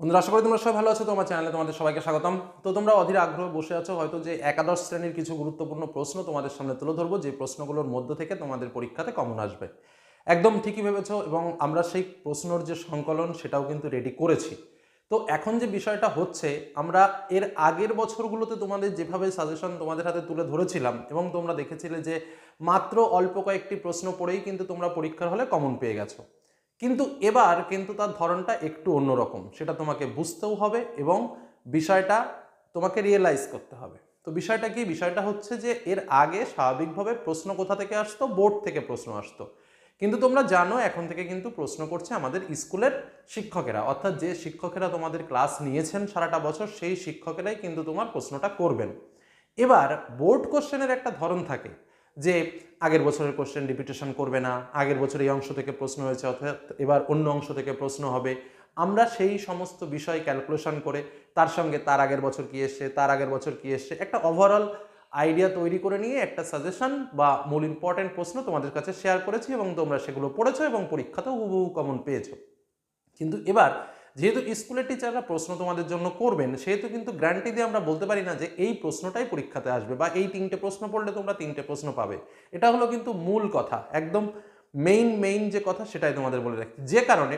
বন্ধুরা, আশা করি তোমরা সবাই ভালো আছো তোমার চ্যানেলে তোমাদের সবাইকে স্বাগতম। তো তোমরা অধীর আগ্রহ বসে আছো, হয়তো যে একাদশ শ্রেণির কিছু গুরুত্বপূর্ণ প্রশ্ন তোমাদের সামনে তুলে ধরবো, যে প্রশ্নগুলোর মধ্য থেকে তোমাদের পরীক্ষাতে কমন আসবে। একদম ঠিকই ভেবেছো, এবং আমরা সেই প্রশ্নর যে সংকলন, সেটাও কিন্তু রেডি করেছি। তো এখন যে বিষয়টা হচ্ছে, আমরা এর আগের বছরগুলোতে তোমাদের যেভাবে সাজেশন তোমাদের হাতে তুলে ধরেছিলাম, এবং তোমরা দেখেছিলে যে মাত্র অল্প কয়েকটি প্রশ্ন পড়েই কিন্তু তোমরা পরীক্ষার হলে কমন পেয়ে গেছো। কিন্তু এবার কিন্তু তার ধরনটা একটু অন্যরকম। সেটা তোমাকে বুঝতেও হবে এবং বিষয়টা তোমাকে রিয়েলাইজ করতে হবে। তো বিষয়টা কি? বিষয়টা হচ্ছে যে এর আগে স্বাভাবিকভাবে প্রশ্ন কোথা থেকে আসতো? বোর্ড থেকে প্রশ্ন আসতো। কিন্তু তোমরা জানো, এখন থেকে কিন্তু প্রশ্ন করছে আমাদের স্কুলের শিক্ষকেরা। অর্থাৎ যে শিক্ষকেরা তোমাদের ক্লাস নিয়েছেন সারাটা বছর, সেই শিক্ষকেরাই কিন্তু তোমার প্রশ্নটা করবেন। এবার বোর্ড কোশ্চেনের একটা ধরন থাকে। যে আগের বছরের কোশ্চেন রিপিটেশন করবে না, আগের বছর এই অংশ থেকে প্রশ্ন হয়েছে অর্থাৎ এবার অন্য অংশ থেকে প্রশ্ন হবে। আমরা সেই সমস্ত বিষয় ক্যালকুলেশন করে তার সঙ্গে তার আগের বছর কি এসছে, তার আগের বছর কি এসছে, একটা ওভারঅল আইডিয়া তৈরি করে নিয়ে একটা সাজেশন বা মূল ইম্পর্টেন্ট প্রশ্ন তোমাদের কাছে শেয়ার করেছি এবং তোমরা সেগুলো পড়েছো এবং পরীক্ষাতেও হুবহু কমন পেয়েছ। কিন্তু এবার যেহেতু স্কুলের টিচাররা প্রশ্ন তোমাদের জন্য করবেন, সেহেতু কিন্তু গ্যারান্টি দিয়ে আমরা বলতে পারি না যে এই প্রশ্নটাই পরীক্ষাতে আসবে বা এই তিনটে প্রশ্ন পড়লে তোমরা তিনটে প্রশ্ন পাবে। এটা হলো কিন্তু মূল কথা, একদম মেইন মেইন যে কথা সেটাই তোমাদের বলে রাখছি। যে কারণে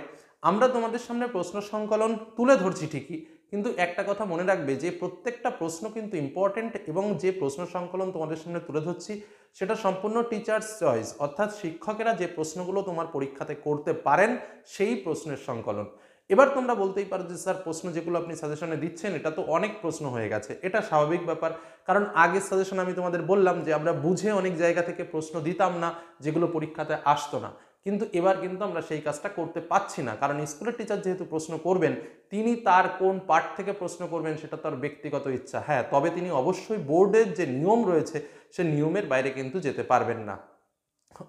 আমরা তোমাদের সামনে প্রশ্ন সংকলন তুলে ধরছি ঠিকই, কিন্তু একটা কথা মনে রাখবে যে প্রত্যেকটা প্রশ্ন কিন্তু ইম্পর্টেন্ট এবং যে প্রশ্ন সংকলন তোমাদের সামনে তুলে ধরছি, সেটা সম্পূর্ণ টিচার্স চয়েস অর্থাৎ শিক্ষকেরা যে প্রশ্নগুলো তোমার পরীক্ষাতে করতে পারেন, সেই প্রশ্নের সংকলন। এবার তোমরা বলতেই পারো যে, স্যার, প্রশ্ন যেগুলো আপনি সাজেশনে দিচ্ছেন, এটা তো অনেক প্রশ্ন হয়ে গেছে। এটা স্বাভাবিক ব্যাপার। কারণ আগের সাজেশন আমি তোমাদের বললাম যে, আমরা বুঝে অনেক জায়গা থেকে প্রশ্ন দিতাম না, যেগুলো পরীক্ষাতে আসতো না। কিন্তু এবার কিন্তু আমরা সেই কাজটা করতে পাচ্ছি না। কারণ স্কুলের টিচার যেহেতু প্রশ্ন করবেন, তিনি তার কোন পার্ট থেকে প্রশ্ন করবেন সেটা তার ব্যক্তিগত ইচ্ছা। হ্যাঁ তবে তিনি অবশ্যই বোর্ডের যে নিয়ম রয়েছে, সে নিয়মের বাইরে কিন্তু যেতে পারবেন না।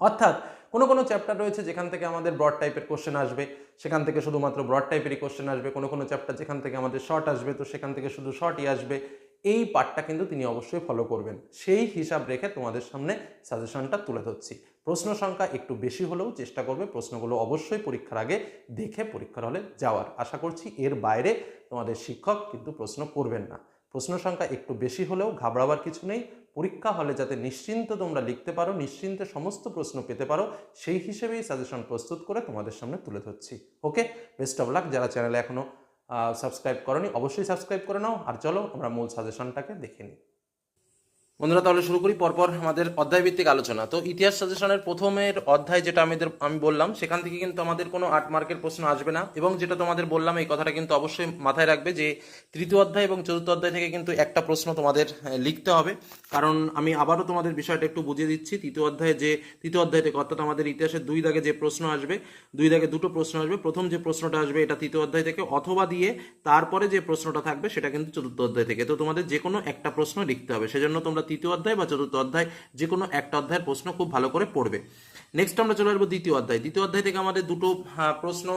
অর্থাৎ কোনো কোনো চ্যাপ্টার রয়েছে যেখান থেকে আমাদের ব্রড টাইপের কোশ্চেন আসবে, সেখান থেকে শুধুমাত্র ব্রড টাইপেরই কোশ্চেন আসবে, কোনো কোনো চ্যাপ্টার যেখান থেকে আমাদের শর্ট আসবে, তো সেখান থেকে শুধু শর্টই আসবে, এই পার্টটা কিন্তু তিনি অবশ্যই ফলো করবেন। সেই হিসাব রেখে তোমাদের সামনে সাজেশনটা তুলে ধরছি। প্রশ্ন সংখ্যা একটু বেশি হলেও চেষ্টা করবে, প্রশ্নগুলো অবশ্যই পরীক্ষার আগে দেখে পরীক্ষার হলে যাওয়ার। আশা করছি এর বাইরে তোমাদের শিক্ষক কিন্তু প্রশ্ন করবেন না। প্রশ্ন সংখ্যা একটু বেশি হলেও ঘাবড়াবার কিছু নেই। পরীক্ষা হলে যাতে নিশ্চিন্ত তোমরা লিখতে পারো, নিশ্চিন্তে সমস্ত প্রশ্ন পেতে পারো, সেই হিসেবেই সাজেশন প্রস্তুত করে তোমাদের সামনে তুলে ধরছি। ওকে বেস্ট অফ লাক যারা চ্যানেলে এখনও সাবস্ক্রাইব করনি, অবশ্যই সাবস্ক্রাইব করে নাও। আর চলো, আমরা মূল সাজেশনটাকে দেখে নিই। বন্ধুরা, তাহলে শুরু করি। পরপর আমাদের অধ্যায় ভিত্তিক আলোচনা। তো ইতিহাস সাজেশনের প্রথমের অধ্যায় যেটা আমাদের, আমি বললাম, সেখান থেকে কিন্তু আমাদের কোনো আট মার্কের প্রশ্ন আসবে না। এবং যেটা তোমাদের বললাম, এই কথাটা কিন্তু অবশ্যই মাথায় রাখবে যে তৃতীয় অধ্যায় এবং চতুর্থ অধ্যায় থেকে কিন্তু একটা প্রশ্ন তোমাদের লিখতে হবে। কারণ আমি আবারও তোমাদের বিষয়টা একটু বুঝিয়ে দিচ্ছি। তৃতীয় অধ্যায়ে যে, তৃতীয় অধ্যায় থেকে অর্থাৎ আমাদের ইতিহাসের দুই দাগে যে প্রশ্ন আসবে, দুই দাগে দুটো প্রশ্ন আসবে। প্রথম যে প্রশ্নটা আসবে, এটা তৃতীয় অধ্যায় থেকে, অথবা দিয়ে তারপরে যে প্রশ্নটা থাকবে, সেটা কিন্তু চতুর্থ অধ্যায় থেকে। তো তোমাদের যে কোনো একটা প্রশ্ন লিখতে হবে। সেজন্য তোমরা তৃতীয় অধ্যায় বা চতুর্থ অধ্যায় যে কোনো একটা অধ্যায়ের প্রশ্ন খুব ভালো করে পড়বে। নেক্সট আমরা চলে আসব দ্বিতীয় অধ্যায়। দ্বিতীয় অধ্যায় থেকে আমাদের দুটো প্রশ্ন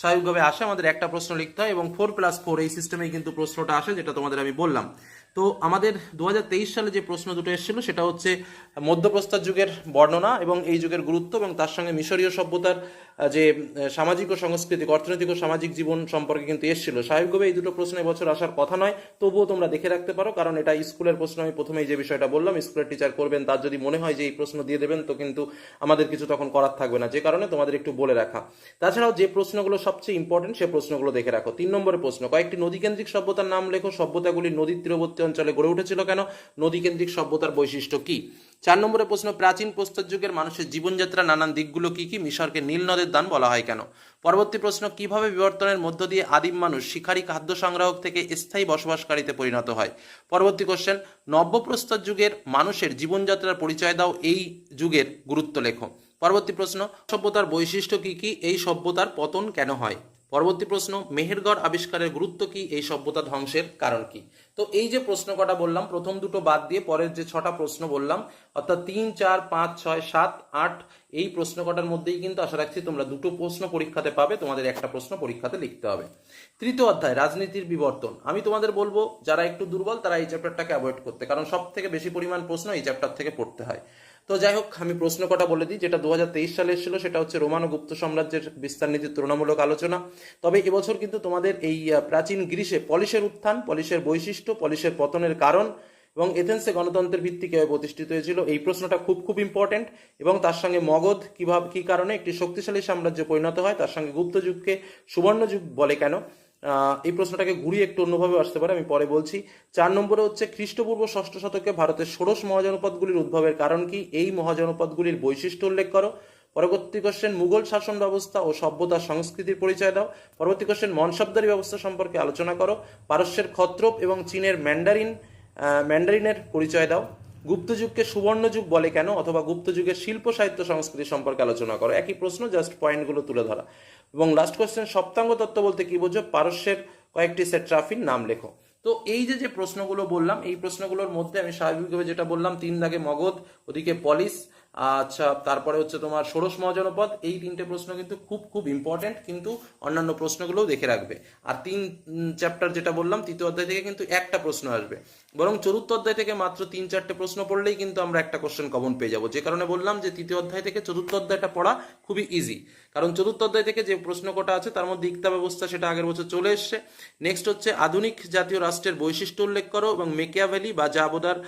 স্বাভাবিকভাবে আসে, আমাদের একটা প্রশ্ন লিখতে হয় এবং ফোর প্লাস ফোর এই সিস্টেমেই কিন্তু প্রশ্নটা আসে, যেটা তোমাদের আমি বললাম। তো আমাদের দু হাজার তেইশ সালে যে প্রশ্ন দুটো এসেছিল, সেটা হচ্ছে মধ্যপ্রস্তর যুগের বর্ণনা এবং এই যুগের গুরুত্ব এবং তার সঙ্গে মিশরীয় সভ্যতার যে সামাজিক ও সাংস্কৃতিক, অর্থনৈতিক ও সামাজিক জীবন সম্পর্কে কিন্তু এসেছিল। স্বাভাবিকভাবে এই দুটো প্রশ্ন এবছর আসার কথা নয়, তবুও তোমরা দেখে রাখতে পারো, কারণ এটা স্কুলের প্রশ্ন, আমি প্রথমেই যে বিষয়টা বললাম, স্কুলের টিচার করবেন, তার যদি মনে হয় যে এই প্রশ্ন দিয়ে দেবেন, তো কিন্তু আমাদের কিছু তখন করার থাকবে না। যে কারণে তোমাদের একটু বলে রাখা। তাছাড়াও যে প্রশ্নগুলো সবচেয়ে ইম্পর্টেন্ট সে প্রশ্নগুলো দেখে রাখো। তিন নম্বরের প্রশ্ন, কয়েকটি নদীকেন্দ্রিক সভ্যতার নাম লেখো। সভ্যতাগুলি নদীর তীরবর্তী অঞ্চলে গড়ে উঠেছিল কেন? নদীকেন্দ্রিক সভ্যতার বৈশিষ্ট্য কি? চার নম্বরের প্রশ্ন, প্রাচীন প্রস্তর যুগের মানুষের জীবনযাত্রা নানান দিকগুলো কি কি? মিশরকে নীল নদের দান বলা হয় কেন? পরবর্তী প্রশ্ন, কীভাবে বিবর্তনের মধ্য দিয়ে আদিম মানুষ শিকারী খাদ্য সংগ্রাহক থেকে স্থায়ী বসবাসকারীতে পরিণত হয়? পরবর্তী কোশ্চেন নব্যপ্রস্তর যুগের মানুষের জীবনযাত্রার পরিচয় দাও, এই যুগের গুরুত্ব লেখ। পরবর্তী প্রশ্ন, সভ্যতার বৈশিষ্ট্য কি কি? এই সভ্যতার পতন কেন হয়? পরবর্তী প্রশ্ন, মেহেরগড় আবিষ্কারের গুরুত্ব কি? এই সভ্যতা ধ্বংসের কারণ কি? তো এই যে প্রশ্ন কটা বললাম, প্রথম দুটো বাদ দিয়ে পরের যে ছটা প্রশ্ন বললাম, অর্থাৎ তিন, চার, পাঁচ, ছয়, সাত, আট, এই প্রশ্ন কটার মধ্যেই কিন্তু আশা রাখছি তোমরা দুটো প্রশ্ন পরীক্ষাতে পাবে, তোমাদের একটা প্রশ্ন পরীক্ষাতে লিখতে হবে। তৃতীয় অধ্যায়, রাজনীতির বিবর্তন। আমি তোমাদের বলব, যারা একটু দুর্বল, তারা এই চ্যাপ্টারটাকে অ্যাভয়েড করতে, কারণ সব থেকে বেশি পরিমাণ প্রশ্ন এই চ্যাপ্টার থেকে পড়তে হয়। তো যাই হোক, আমি প্রশ্ন কটা বলে দিই। যেটা দু হাজার তেইশ সালে এসেছিল, সেটা হচ্ছে রোমান গুপ্ত সাম্রাজ্যের বিস্তার নীতির তুলনামূলক আলোচনা। তবে এবছর কিন্তু তোমাদের এই প্রাচীন গ্রীসে পলিশের উত্থান, পলিশের বৈশিষ্ট্য, পলিশের পতনের কারণ এবং এথেন্সে গণতন্ত্রের ভিত্তি কীভাবে প্রতিষ্ঠিত হয়েছিল, এই প্রশ্নটা খুব খুব ইম্পর্টেন্ট এবং তার সঙ্গে মগধ কীভাবে, কি কারণে একটি শক্তিশালী সাম্রাজ্যে পরিণত হয়, তার সঙ্গে গুপ্ত যুগকে সুবর্ণ যুগ বলে কেন? এই প্রশ্নটাকে ঘুরিয়ে একটু অন্যভাবে আসতে পারে, আমি পরে বলছি। চার নম্বরে হচ্ছে খ্রিস্টপূর্ব ষষ্ঠ শতকে ভারতের ষোড়শ মহাজনপদগুলির উদ্ভবের কারণ কি? এই মহাজনপদগুলির বৈশিষ্ট্য উল্লেখ করো। পরবর্তী কোশ্চেন মুঘল শাসন ব্যবস্থা ও সভ্যতা সংস্কৃতির পরিচয় দাও। পরবর্তী কোশ্চেন মনসবদারি ব্যবস্থা সম্পর্কে আলোচনা করো। পারস্যের ক্ষত্রপ এবং চীনের ম্যান্ডারিন ম্যান্ডারিনের পরিচয় দাও। গুপ্ত যুগকে সুবর্ণ যুগ বলে কেন? অথবা গুপ্ত যুগের শিল্প সাহিত্য সংস্কৃতি সম্পর্কে আলোচনা করো। একই প্রশ্ন জাস্ট পয়েন্টগুলো তুলে ধরা। এবং লাস্ট কোয়েশ্চেন সপ্তাঙ্গ তত্ত্ব বলতে কি বোঝো? পারস্যের কয়েকটি সেট্রাফির নাম লেখো। তো এই যে যে প্রশ্নগুলো বললাম, এই প্রশ্নগুলোর মধ্যে আমি স্বাভাবিকভাবে যেটা বললাম, তিন দাগে মগধ, ওদিকে পলিশ আচ্ছা তারপরে হচ্ছে তোমার ষোড়শ মহাজনপদ, এই তিনটে প্রশ্ন কিন্তু খুব খুব ইম্পর্টেন্ট কিন্তু অন্যান্য প্রশ্নগুলোও দেখে রাখবে। আর তিন চ্যাপ্টার যেটা বললাম, তৃতীয় অধ্যায় থেকে কিন্তু একটা প্রশ্ন আসবে। বরং চতুর্থ অধ্যায় থেকে মাত্র তিন, চারটে প্রশ্ন পড়লেই কিন্তু আমরা একটা কোশ্চেন কমন পেয়ে যাব। যে কারণে বললাম যে তৃতীয় অধ্যায় থেকে চতুর্থ অধ্যায়টা পড়া খুবই ইজি কারণ চতুর্থ অধ্যায় থেকে যে প্রশ্ন কটা আছে, তার মধ্যে ইকতা ব্যবস্থা সেটা আগের বছর চলে এসছে। নেক্সট হচ্ছে আধুনিক জাতীয় রাষ্ট্রের বৈশিষ্ট্য উল্লেখ করো এবং মেকিয়াভ্যালি বা জাবোদার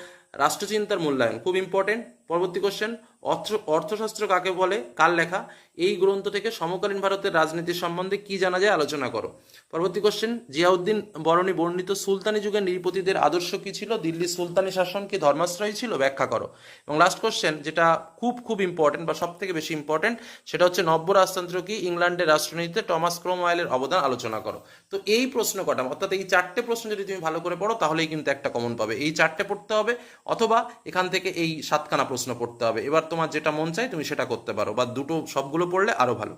রাষ্ট্রচিন্তার মূল্যায়ন। খুব ইম্পর্টেন্ট পরবর্তী কোশ্চেন অর্থ, অর্থশাস্ত্র কাকে বলে, কার লেখা? এই গ্রন্থ থেকে সমকালীন ভারতের রাজনীতি সম্বন্ধে কি জানা যায় আলোচনা করো। পরবর্তী কোশ্চেন জিয়াউদ্দিন বরণী বর্ণিত সুলতানি যুগের নৃপতিদের আদর্শ কি ছিল? দিল্লি সুলতানি শাসন কি ধর্মাশ্রয় ছিল? ব্যাখ্যা করো। এবং লাস্ট কোশ্চেন যেটা খুব খুব ইম্পর্টেন্ট বা সব থেকে বেশি ইম্পর্টেন্ট সেটা হচ্ছে নব্য রাজতন্ত্র কি? ইংল্যান্ডের রাষ্ট্রনীতিতে টমাস ক্রোমওয়েলের অবদান আলোচনা করো। তো এই প্রশ্ন কটা, অর্থাৎ এই চারটে প্রশ্ন যদি তুমি ভালো করে পড়ো, তাহলেই কিন্তু একটা কমন পাবে। এই চারটে পড়তে হবে, অথবা এখান থেকে এই সাতখানা প্রশ্ন পড়তে হবে। এবার তোমার যেটা মন চাই তুমি সেটা করতে পারো বা দুটো সবগুলো পড়লে আরও ভালো।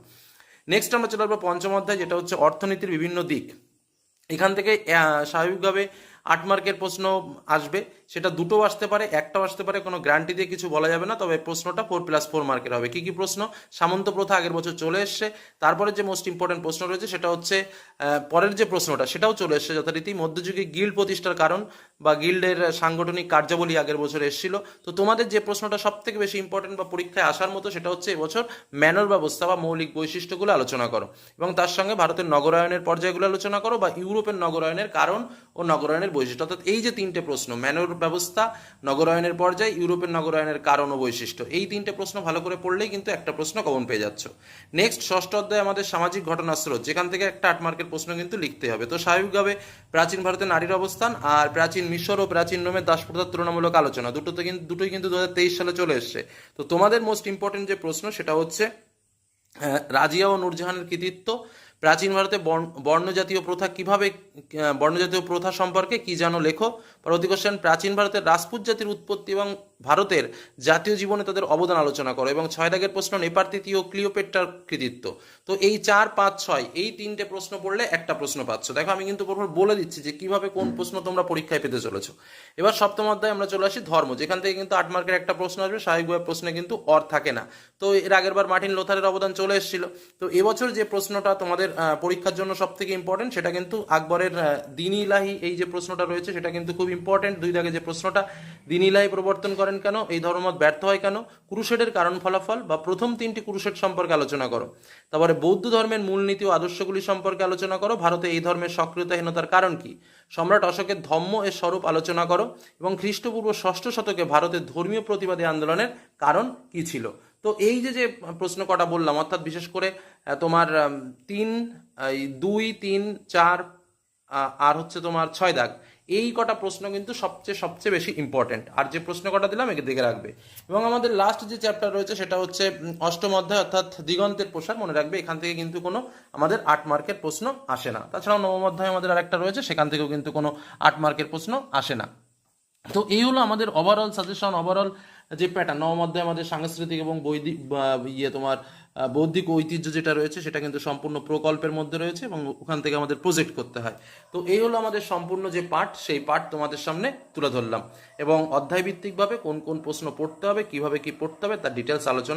নেক্সট আমরা চলে আসব পঞ্চম অধ্যায়, যেটা হচ্ছে অর্থনীতির বিভিন্ন দিক। এখান থেকে স্বাভাবিকভাবে আট মার্কের প্রশ্ন আসবে। সেটা দুটো আসতে পারে, একটাও আসতে পারে, কোনো গ্যারান্টি দিয়ে কিছু বলা যাবে না, তবে প্রশ্নটা ফোর প্লাস ফোর মার্কের হবে। কি কি প্রশ্ন? সামন্ত প্রথা আগের বছর চলে এসছে। তারপরে যে মোস্ট ইম্পর্টেন্ট প্রশ্ন রয়েছে, সেটা হচ্ছে পরের যে প্রশ্নটা, সেটাও চলে এসছে যথারীতি। মধ্যযুগে গিল্ড প্রতিষ্ঠার কারণ বা গিল্ডের সাংগঠনিক কার্যাবলী আগের বছর এসেছিল। তো তোমাদের যে প্রশ্নটা সব থেকে বেশি ইম্পর্টেন্ট বা পরীক্ষায় আসার মতো, সেটা হচ্ছে এবছর ম্যানর ব্যবস্থা বা মৌলিক বৈশিষ্ট্যগুলো আলোচনা করো। এবং তার সঙ্গে ভারতের নগরায়নের পর্যায়গুলো আলোচনা করো বা ইউরোপের নগরায়নের কারণ ও নগরায়নের বৈশিষ্ট্য, অর্থাৎ এই যে তিনটে প্রশ্ন, ম্যানোর ব্যবস্থা, নগরায়নের পর্যায়, ইউরোপের নগরায়নের কারণ ও বৈশিষ্ট্য, এই তিনটে প্রশ্ন ভালো করে পড়লেই কিন্তু একটা প্রশ্ন কমন পেয়ে যাচ্ছ। নেক্সট ষষ্ঠ অধ্যায় আমাদের সামাজিক ঘটনাস্রোত, যেখান থেকে একটা আট মার্কের প্রশ্ন কিন্তু লিখতে হবে। তো স্বাভাবিকভাবে প্রাচীন ভারতের নারীর অবস্থান আর প্রাচীন মিশর ও প্রাচীন রোমের দাসপ্রথার তুলনামূলক আলোচনা, দুটোতে কিন্তু, দুটোই কিন্তু দু হাজার তেইশ সালে চলে এসছে। তো তোমাদের মোস্ট ইম্পর্টেন্ট যে প্রশ্ন, সেটা হচ্ছে রাজিয়া ও নূরজাহানের কৃতিত্ব, প্রাচীন ভারতে বর্ণ- বর্ণজাতীয় প্রথা কীভাবে বর্ণজাতীয় প্রথা সম্পর্কে কি জানো লেখো? পরবর্তী কোশ্চেন প্রাচীন ভারতের রাজপুত জাতির উৎপত্তি এবং ভারতের জাতীয় জীবনে তাদের অবদান আলোচনা করো এবং ছয় দাগের প্রশ্ন নেপারতিতি ও ক্লিওপেট্রার কৃতিত্ব। তো এই চার, পাঁচ, ছয়, এই তিনটে প্রশ্ন পড়লে একটা প্রশ্ন পাচ্ছ। দেখো, আমি কিন্তু প্রথমে বলে দিচ্ছি যে কীভাবে কোন প্রশ্ন তোমরা পরীক্ষায় পেতে চলেছো। এবার সপ্তম অধ্যায়ে আমরা চলে আসি ধর্ম। যেখান থেকে কিন্তু আট মার্কের একটা প্রশ্ন আসবে স্বাভাবিকভাবে প্রশ্নে কিন্তু অর থাকে না। তো এর আগের বার মার্টিন লোথারের অবদান চলে এসেছিল। তো এবছর যে প্রশ্নটা তোমাদের পরীক্ষার জন্য সব থেকে ইম্পর্টেন্ট সেটা কিন্তু আকবরের আহ, দিন ইলাহি এই যে প্রশ্নটা রয়েছে সেটা কিন্তু খুব ইম্পর্টেন্ট দুই দাগে যে প্রশ্নটা দিন ইলাহি প্রবর্তন করেন কেন এই ধর্মমত ব্যর্থ হয় কেন ক্রুশেডের কারণ ফলাফল বা প্রথম তিনটি ক্রুশেড সম্পর্কে আলোচনা করো। তারপরে বৌদ্ধ ধর্মের মূলনীতি ও আদর্শগুলি সম্পর্কে আলোচনা করো ভারতে এই ধর্মের সক্রিয়তাহীনতার কারণ কি? সম্রাট অশোকের ধর্ম এর স্বরূপ আলোচনা করো এবং খ্রিস্টপূর্ব ষষ্ঠ শতকে ভারতের ধর্মীয় প্রতিবাদী আন্দোলনের কারণ কি ছিল? তো এই যে যে প্রশ্ন কটা বললাম অর্থাৎ বিশেষ করে তোমার তিন দুই তিন চার আর হচ্ছে তোমার ছয় দাগ। এই কটা প্রশ্ন কিন্তু সবচেয়ে সবচেয়ে বেশি ইম্পর্টেন্ট আর যে প্রশ্ন কটা দিলাম, একে দেখে রাখবে। এবং আমাদের লাস্ট যে চ্যাপ্টার রয়েছে, সেটা হচ্ছে অষ্টম অধ্যায় অর্থাৎ দিগন্তের প্রসার মনে রাখবে। এখান থেকে কিন্তু কোনো আমাদের আট মার্কের প্রশ্ন আসে না। তাছাড়াও নবম অধ্যায় আমাদের আরেকটা রয়েছে, সেখান থেকেও কিন্তু কোনো আট মার্কের প্রশ্ন আসে না। তো এই হলো আমাদের ওভারঅল সাজেশন ওভারঅল যে প্যাটার্ন নবম অধ্যায়ে আমাদের সাংস্কৃতিক এবং বৈদিক ইয়ে তোমার বৌদ্ধিক ঐতিহ্য যেটা রয়েছে, সেটা কিন্তু সম্পূর্ণ প্রকল্পের মধ্যে রয়েছে এবং ওখান থেকে আমাদের প্রজেক্ট করতে হয়। তো এই হলো আমাদের সম্পূর্ণ যে পাঠ, সেই পাঠ তোমাদের সামনে তুলে ধরলাম। এবং অধ্যায়ভিত্তিকভাবে কোন কোন প্রশ্ন পড়তে হবে, কীভাবে কি পড়তে হবে, তার ডিটেলস আলোচনা